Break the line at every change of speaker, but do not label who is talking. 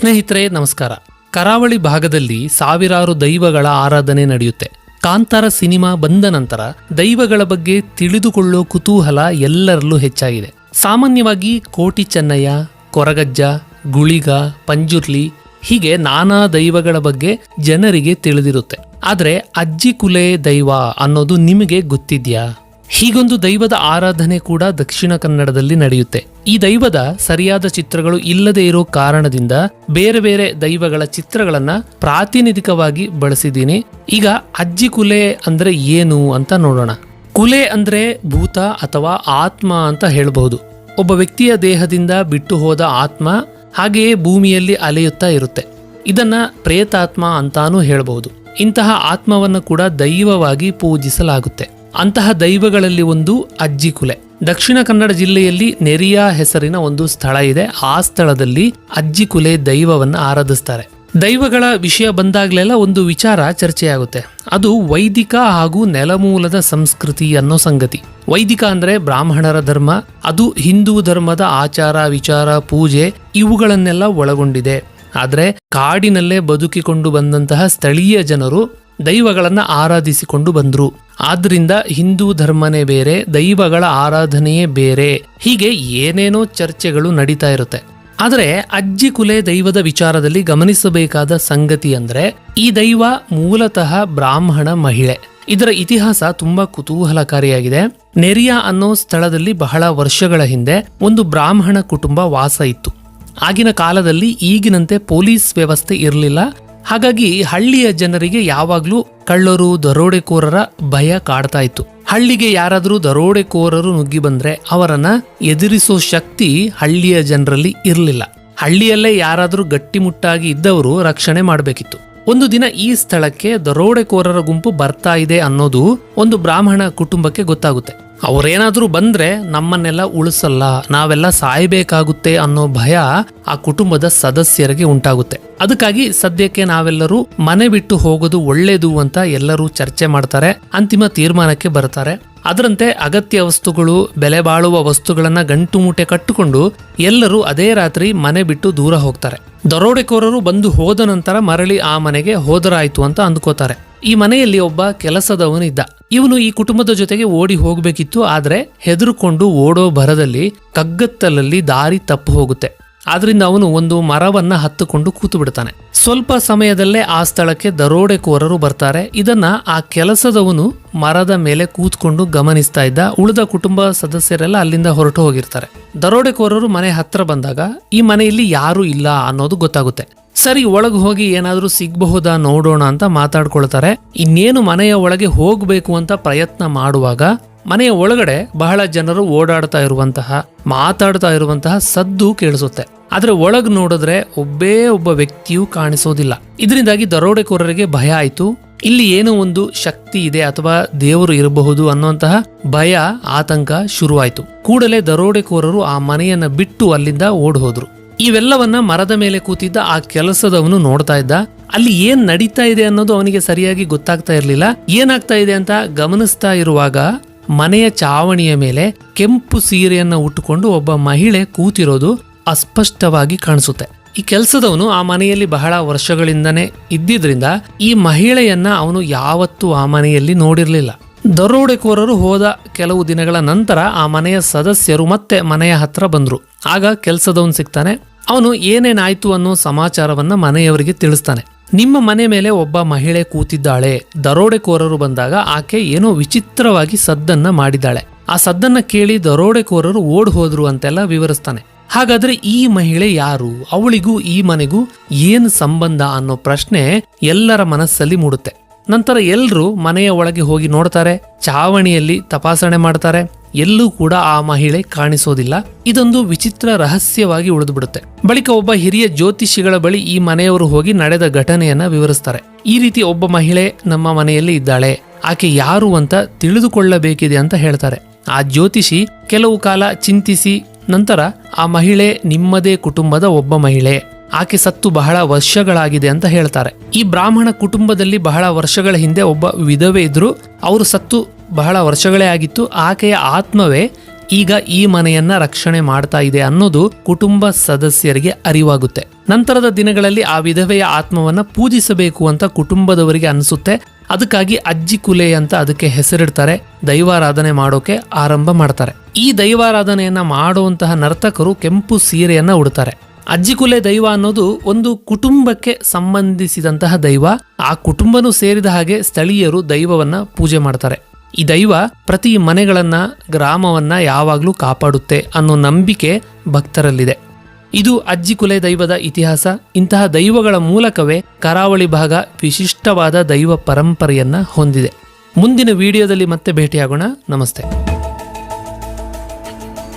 ಸ್ನೇಹಿತರೆ, ನಮಸ್ಕಾರ. ಕರಾವಳಿ ಭಾಗದಲ್ಲಿ ಸಾವಿರಾರು ದೈವಗಳ ಆರಾಧನೆ ನಡೆಯುತ್ತೆ. ಕಾಂತಾರ ಸಿನಿಮಾ ಬಂದ ನಂತರ ದೈವಗಳ ಬಗ್ಗೆ ತಿಳಿದುಕೊಳ್ಳೋ ಕುತೂಹಲ ಎಲ್ಲರಲ್ಲೂ ಹೆಚ್ಚಾಗಿದೆ. ಸಾಮಾನ್ಯವಾಗಿ ಕೋಟಿ ಚೆನ್ನಯ್ಯ, ಕೊರಗಜ್ಜ, ಗುಳಿಗ, ಪಂಜುರ್ಲಿ ಹೀಗೆ ನಾನಾ ದೈವಗಳ ಬಗ್ಗೆ ಜನರಿಗೆ ತಿಳಿದಿರುತ್ತೆ. ಆದರೆ ಅಜ್ಜಿ ಕುಲೆ ದೈವ ಅನ್ನೋದು ನಿಮಗೆ ಗೊತ್ತಿದ್ಯಾ? ಹೀಗೊಂದು ದೈವದ ಆರಾಧನೆ ಕೂಡ ದಕ್ಷಿಣ ಕನ್ನಡದಲ್ಲಿ ನಡೆಯುತ್ತೆ. ಈ ದೈವದ ಸರಿಯಾದ ಚಿತ್ರಗಳು ಇಲ್ಲದೆ ಇರೋ ಕಾರಣದಿಂದ ಬೇರೆ ಬೇರೆ ದೈವಗಳ ಚಿತ್ರಗಳನ್ನ ಪ್ರಾತಿನಿಧಿಕವಾಗಿ ಬಳಸಿದ್ದೀನಿ. ಈಗ ಅಜ್ಜಿ ಕುಲೆ ಅಂದ್ರೆ ಏನು ಅಂತ ನೋಡೋಣ. ಕುಲೆ ಅಂದ್ರೆ ಭೂತ ಅಥವಾ ಆತ್ಮ ಅಂತ ಹೇಳಬಹುದು. ಒಬ್ಬ ವ್ಯಕ್ತಿಯ ದೇಹದಿಂದ ಬಿಟ್ಟು ಹೋದ ಆತ್ಮ ಹಾಗೆಯೇ ಭೂಮಿಯಲ್ಲಿ ಅಲೆಯುತ್ತಾ ಇರುತ್ತೆ. ಇದನ್ನ ಪ್ರೇತಾತ್ಮ ಅಂತಾನೂ ಹೇಳಬಹುದು. ಇಂತಹ ಆತ್ಮವನ್ನು ಕೂಡ ದೈವವಾಗಿ ಪೂಜಿಸಲಾಗುತ್ತೆ. ಅಂತಹ ದೈವಗಳಲ್ಲಿ ಒಂದು ಅಜ್ಜಿ ಕುಲೆ. ದಕ್ಷಿಣ ಕನ್ನಡ ಜಿಲ್ಲೆಯಲ್ಲಿ ನೆರಿಯಾ ಹೆಸರಿನ ಒಂದು ಸ್ಥಳ ಇದೆ. ಆ ಸ್ಥಳದಲ್ಲಿ ಅಜ್ಜಿ ಕುಲೆ ದೈವವನ್ನು ಆರಾಧಿಸ್ತಾರೆ. ದೈವಗಳ ವಿಷಯ ಬಂದಾಗಲೆಲ್ಲ ಒಂದು ವಿಚಾರ ಚರ್ಚೆಯಾಗುತ್ತೆ. ಅದು ವೈದಿಕ ಹಾಗೂ ನೆಲಮೂಲದ ಸಂಸ್ಕೃತಿ ಅನ್ನೋ ಸಂಗತಿ. ವೈದಿಕ ಅಂದ್ರೆ ಬ್ರಾಹ್ಮಣರ ಧರ್ಮ, ಅದು ಹಿಂದೂ ಧರ್ಮದ ಆಚಾರ, ವಿಚಾರ, ಪೂಜೆ ಇವುಗಳನ್ನೆಲ್ಲ ಒಳಗೊಂಡಿದೆ. ಆದರೆ ಕಾಡಿನಲ್ಲೇ ಬದುಕಿಕೊಂಡು ಬಂದಂತಹ ಸ್ಥಳೀಯ ಜನರು ದೈವಗಳನ್ನ ಆರಾಧಿಸಿಕೊಂಡು ಬಂದರು. ಆದ್ದರಿಂದ ಹಿಂದೂ ಧರ್ಮನೇ ಬೇರೆ, ದೈವಗಳ ಆರಾಧನೆಯೇ ಬೇರೆ. ಹೀಗೆ ಏನೇನೋ ಚರ್ಚೆಗಳು ನಡೀತಾ ಇರುತ್ತೆ. ಆದರೆ ಅಜ್ಜಿ ಕುಲೆ ದೈವದ ವಿಚಾರದಲ್ಲಿ ಗಮನಿಸಬೇಕಾದ ಸಂಗತಿ ಅಂದ್ರೆ, ಈ ದೈವ ಮೂಲತಃ ಬ್ರಾಹ್ಮಣ ಮಹಿಳೆ. ಇದರ ಇತಿಹಾಸ ತುಂಬಾ ಕುತೂಹಲಕಾರಿಯಾಗಿದೆ. ನೆರಿಯಾ ಅನ್ನೋ ಸ್ಥಳದಲ್ಲಿ ಬಹಳ ವರ್ಷಗಳ ಹಿಂದೆ ಒಂದು ಬ್ರಾಹ್ಮಣ ಕುಟುಂಬ ವಾಸ ಇತ್ತು. ಆಗಿನ ಕಾಲದಲ್ಲಿ ಈಗಿನಂತೆ ಪೊಲೀಸ್ ವ್ಯವಸ್ಥೆ ಇರಲಿಲ್ಲ ಹಾಗಾಗಿ ಹಳ್ಳಿಯ ಜನರಿಗೆ ಯಾವಾಗಲೂ ಕಳ್ಳರು, ದರೋಡೆಕೋರರ ಭಯ ಕಾಡ್ತಾ ಇತ್ತು. ಹಳ್ಳಿಗೆ ಯಾರಾದರೂ ದರೋಡೆಕೋರರು ನುಗ್ಗಿ ಬಂದ್ರೆ ಅವರನ್ನ ಎದುರಿಸೋ ಶಕ್ತಿ ಹಳ್ಳಿಯ ಜನರಲ್ಲಿ ಇರಲಿಲ್ಲ. ಹಳ್ಳಿಯಲ್ಲೇ ಯಾರಾದರೂ ಗಟ್ಟಿಮುಟ್ಟಾಗಿ ಇದ್ದವರು ರಕ್ಷಣೆ ಮಾಡಬೇಕಿತ್ತು. ಒಂದು ದಿನ ಈ ಸ್ಥಳಕ್ಕೆ ದರೋಡೆಕೋರರ ಗುಂಪು ಬರ್ತಾ ಇದೆ ಅನ್ನೋದು ಒಂದು ಬ್ರಾಹ್ಮಣ ಕುಟುಂಬಕ್ಕೆ ಗೊತ್ತಾಗುತ್ತೆ. ಅವರೇನಾದ್ರೂ ಬಂದ್ರೆ ನಮ್ಮನ್ನೆಲ್ಲ ಉಳಿಸಲ್ಲ, ನಾವೆಲ್ಲ ಸಾಯಬೇಕಾಗುತ್ತೆ ಅನ್ನೋ ಭಯ ಆ ಕುಟುಂಬದ ಸದಸ್ಯರಿಗೆ ಉಂಟಾಗುತ್ತೆ. ಅದಕ್ಕಾಗಿ ಸದ್ಯಕ್ಕೆ ನಾವೆಲ್ಲರೂ ಮನೆ ಬಿಟ್ಟು ಹೋಗೋದು ಒಳ್ಳೇದು ಅಂತ ಎಲ್ಲರೂ ಚರ್ಚೆ ಮಾಡ್ತಾರೆ, ಅಂತಿಮ ತೀರ್ಮಾನಕ್ಕೆ ಬರ್ತಾರೆ. ಅದರಂತೆ ಅಗತ್ಯ ವಸ್ತುಗಳು, ಬೆಲೆ ಬಾಳುವ ವಸ್ತುಗಳನ್ನ ಗಂಟು ಮೂಟೆ ಕಟ್ಟಿಕೊಂಡು ಎಲ್ಲರೂ ಅದೇ ರಾತ್ರಿ ಮನೆ ಬಿಟ್ಟು ದೂರ ಹೋಗ್ತಾರೆ. ದರೋಡೆಕೋರರು ಬಂದು ಹೋದ ನಂತರ ಮರಳಿ ಆ ಮನೆಗೆ ಹೋದರಾಯ್ತು ಅಂತ ಅಂದ್ಕೋತಾರೆ. ಈ ಮನೆಯಲ್ಲಿ ಒಬ್ಬ ಕೆಲಸದವನಿದ್ದ. ಇವನು ಈ ಕುಟುಂಬದ ಜೊತೆಗೆ ಓಡಿ ಹೋಗಬೇಕಿತ್ತು, ಆದರೆ ಹೆದರುಕೊಂಡು ಓಡೋ ಭರದಲ್ಲಿ ಕಗ್ಗತ್ತಲಲ್ಲಿ ದಾರಿ ತಪ್ಪು ಹೋಗುತ್ತೆ. ಆದ್ರಿಂದ ಅವನು ಒಂದು ಮರವನ್ನ ಹತ್ತುಕೊಂಡು ಕೂತು ಬಿಡ್ತಾನೆ. ಸ್ವಲ್ಪ ಸಮಯದಲ್ಲೇ ಆ ಸ್ಥಳಕ್ಕೆ ದರೋಡೆಕೋರರು ಬರ್ತಾರೆ. ಇದನ್ನ ಆ ಕೆಲಸದವನು ಮರದ ಮೇಲೆ ಕೂತ್ಕೊಂಡು ಗಮನಿಸ್ತಾ ಇದ್ದ. ಉಳಿದ ಕುಟುಂಬ ಸದಸ್ಯರೆಲ್ಲ ಅಲ್ಲಿಂದ ಹೊರಟು ಹೋಗಿರ್ತಾರೆ. ದರೋಡೆಕೋರರು ಮನೆ ಹತ್ರ ಬಂದಾಗ ಈ ಮನೆಯಲ್ಲಿ ಯಾರೂ ಇಲ್ಲ ಅನ್ನೋದು ಗೊತ್ತಾಗುತ್ತೆ. ಸರಿ, ಒಳಗೆ ಹೋಗಿ ಏನಾದರೂ ಸಿಗಬಹುದಾ ನೋಡೋಣ ಅಂತ ಮಾತಾಡ್ಕೊಳ್ತಾರೆ. ಇನ್ನೇನು ಮನೆಯ ಒಳಗೆ ಹೋಗಬೇಕು ಅಂತ ಪ್ರಯತ್ನ ಮಾಡುವಾಗ ಮನೆಯ ಒಳಗಡೆ ಬಹಳ ಜನರು ಓಡಾಡ್ತಾ ಇರುವಂತಹ, ಮಾತಾಡ್ತಾ ಇರುವಂತಹ ಸದ್ದು ಕೇಳಿಸುತ್ತೆ. ಆದ್ರೆ ಒಳಗೆ ನೋಡಿದ್ರೆ ಒಬ್ಬೇ ಒಬ್ಬ ವ್ಯಕ್ತಿಯೂ ಕಾಣಿಸೋದಿಲ್ಲ. ಇದರಿಂದಾಗಿ ದರೋಡೆಕೋರರಿಗೆ ಭಯ ಆಯಿತು. ಇಲ್ಲಿ ಏನೋ ಒಂದು ಶಕ್ತಿ ಇದೆ ಅಥವಾ ದೇವರು ಇರಬಹುದು ಅನ್ನುವಂತಹ ಭಯ, ಆತಂಕ ಶುರುವಾಯಿತು. ಕೂಡಲೇ ದರೋಡೆಕೋರರು ಆ ಮನೆಯನ್ನ ಬಿಟ್ಟು ಅಲ್ಲಿಂದ ಓಡ್ ಹೋದ್ರು ಇವೆಲ್ಲವನ್ನ ಮರದ ಮೇಲೆ ಕೂತಿದ್ದ ಆ ಕೆಲಸದವನು ನೋಡ್ತಾ ಇದ್ದ. ಅಲ್ಲಿ ಏನ್ ನಡೀತಾ ಇದೆ ಅನ್ನೋದು ಅವನಿಗೆ ಸರಿಯಾಗಿ ಗೊತ್ತಾಗ್ತಾ ಇರಲಿಲ್ಲ. ಏನಾಗ್ತಾ ಇದೆ ಅಂತ ಗಮನಿಸ್ತಾ ಇರುವಾಗ ಮನೆಯ ಚಾವಣಿಯ ಮೇಲೆ ಕೆಂಪು ಸೀರೆಯನ್ನ ಉಟ್ಟುಕೊಂಡು ಒಬ್ಬ ಮಹಿಳೆ ಕೂತಿರೋದು. ಅಸ್ಪಷ್ಟವಾಗಿ ಕಾಣಿಸುತ್ತೆ. ಈ ಕೆಲಸದವನು ಆ ಮನೆಯಲ್ಲಿ ಬಹಳ ವರ್ಷಗಳಿಂದನೇ ಇದ್ದಿದ್ರಿಂದ ಈ ಮಹಿಳೆಯನ್ನ ಅವನು ಯಾವತ್ತೂ ಆ ಮನೆಯಲ್ಲಿ ನೋಡಿರಲಿಲ್ಲ. ದರೋಡೆಕೋರರು ಹೋದ ಕೆಲವು ದಿನಗಳ ನಂತರ ಆ ಮನೆಯ ಸದಸ್ಯರು ಮತ್ತೆ ಮನೆಯ ಹತ್ರ ಬಂದ್ರು. ಆಗ ಕೆಲಸದವನು ಸಿಗ್ತಾನೆ, ಅವನು ಏನೇನಾಯ್ತು ಅನ್ನೋ ಸಮಾಚಾರವನ್ನ ಮನೆಯವರಿಗೆ ತಿಳಿಸ್ತಾನೆ. ನಿಮ್ಮ ಮನೆ ಮೇಲೆ ಒಬ್ಬ ಮಹಿಳೆ ಕೂತಿದ್ದಾಳೆ. ದರೋಡೆಕೋರರು ಬಂದಾಗ ಆಕೆ ಏನೋ ವಿಚಿತ್ರವಾಗಿ ಸದ್ದನ್ನ ಮಾಡಿದ್ದಾಳೆ. ಆ ಸದ್ದನ್ನ ಕೇಳಿ ದರೋಡೆಕೋರರು ಓಡ್ ಹೋದ್ರು ಅಂತೆಲ್ಲ ವಿವರಿಸ್ತಾನೆ. ಹಾಗಾದ್ರೆ ಈ ಮಹಿಳೆ ಯಾರು? ಅವಳಿಗೂ ಈ ಮನೆಗೂ ಏನು ಸಂಬಂಧ ಅನ್ನೋ ಪ್ರಶ್ನೆ ಎಲ್ಲರ ಮನಸ್ಸಲ್ಲಿ ಮೂಡುತ್ತೆ. ನಂತರ ಎಲ್ಲರೂ ಮನೆಯ ಒಳಗೆ ಹೋಗಿ ನೋಡ್ತಾರೆ, ಚಾವಣಿಯಲ್ಲಿ ತಪಾಸಣೆ ಮಾಡ್ತಾರೆ, ಎಲ್ಲೂ ಕೂಡ ಆ ಮಹಿಳೆ ಕಾಣಿಸೋದಿಲ್ಲ. ಇದೊಂದು ವಿಚಿತ್ರ ರಹಸ್ಯವಾಗಿ ಉಳಿದುಬಿಡುತ್ತೆ. ಬಳಿಕ ಒಬ್ಬ ಹಿರಿಯ ಜ್ಯೋತಿಷಿಗಳ ಬಳಿ ಈ ಮನೆಯವರು ಹೋಗಿ ನಡೆದ ಘಟನೆಯನ್ನ ವಿವರಿಸ್ತಾರೆ. ಈ ರೀತಿ ಒಬ್ಬ ಮಹಿಳೆ ನಮ್ಮ ಮನೆಯಲ್ಲಿ ಇದ್ದಾಳೆ, ಆಕೆ ಯಾರು ಅಂತ ತಿಳಿದುಕೊಳ್ಳಬೇಕಿದೆ ಅಂತ ಹೇಳ್ತಾರೆ. ಆ ಜ್ಯೋತಿಷಿ ಕೆಲವು ಕಾಲ ಚಿಂತಿಸಿ ನಂತರ ಆ ಮಹಿಳೆ ನಿಮ್ಮದೇ ಕುಟುಂಬದ ಒಬ್ಬ ಮಹಿಳೆ. ಆಕೆ ಸತ್ತು ಬಹಳ ವರ್ಷಗಳಾಗಿದೆ ಅಂತ ಹೇಳ್ತಾರೆ. ಈ ಬ್ರಾಹ್ಮಣ ಕುಟುಂಬದಲ್ಲಿ ಬಹಳ ವರ್ಷಗಳ ಹಿಂದೆ ಒಬ್ಬ ವಿಧವೆ ಇದ್ರು. ಅವರು ಸತ್ತು ಬಹಳ ವರ್ಷಗಳೇ ಆಗಿತ್ತು. ಆಕೆಯ ಆತ್ಮವೇ ಈಗ ಈ ಮನೆಯನ್ನ ರಕ್ಷಣೆ ಮಾಡ್ತಾ ಇದೆ ಅನ್ನೋದು ಕುಟುಂಬ ಸದಸ್ಯರಿಗೆ ಅರಿವಾಗುತ್ತೆ. ನಂತರದ ದಿನಗಳಲ್ಲಿ ಆ ವಿಧವೆಯ ಆತ್ಮವನ್ನ ಪೂಜಿಸಬೇಕು ಅಂತ ಕುಟುಂಬದವರಿಗೆ ಅನಿಸುತ್ತೆ. ಅದಕ್ಕಾಗಿ ಅಜ್ಜಿ ಕುಲೆ ಅಂತ ಅದಕ್ಕೆ ಹೆಸರಿಡ್ತಾರೆ. ದೈವಾರಾಧನೆ ಮಾಡೋಕೆ ಆರಂಭ ಮಾಡ್ತಾರೆ. ಈ ದೈವಾರಾಧನೆಯನ್ನ ಮಾಡುವಂತಹ ನರ್ತಕರು ಕೆಂಪು ಸೀರೆಯನ್ನ ಉಡ್ತಾರೆ. ಅಜ್ಜಿಕುಲೆ ದೈವ ಅನ್ನೋದು ಒಂದು ಕುಟುಂಬಕ್ಕೆ ಸಂಬಂಧಿಸಿದಂತಹ ದೈವ. ಆ ಕುಟುಂಬನೂ ಸೇರಿದ ಹಾಗೆ ಸ್ಥಳೀಯರು ದೈವವನ್ನ ಪೂಜೆ ಮಾಡ್ತಾರೆ. ಈ ದೈವ ಪ್ರತಿ ಮನೆಗಳನ್ನ, ಗ್ರಾಮವನ್ನ ಯಾವಾಗಲೂ ಕಾಪಾಡುತ್ತೆ ಅನ್ನೋ ನಂಬಿಕೆ ಭಕ್ತರಲ್ಲಿದೆ. ಇದು ಅಜ್ಜಿ ಕುಲೆ ದೈವದ ಇತಿಹಾಸ. ಇಂತಹ ದೈವಗಳ ಮೂಲಕವೇ ಕರಾವಳಿ ಭಾಗ ವಿಶಿಷ್ಟವಾದ ದೈವ ಪರಂಪರೆಯನ್ನ ಹೊಂದಿದೆ. ಮುಂದಿನ ವಿಡಿಯೋದಲ್ಲಿ ಮತ್ತೆ ಭೇಟಿಯಾಗೋಣ. ನಮಸ್ತೆ.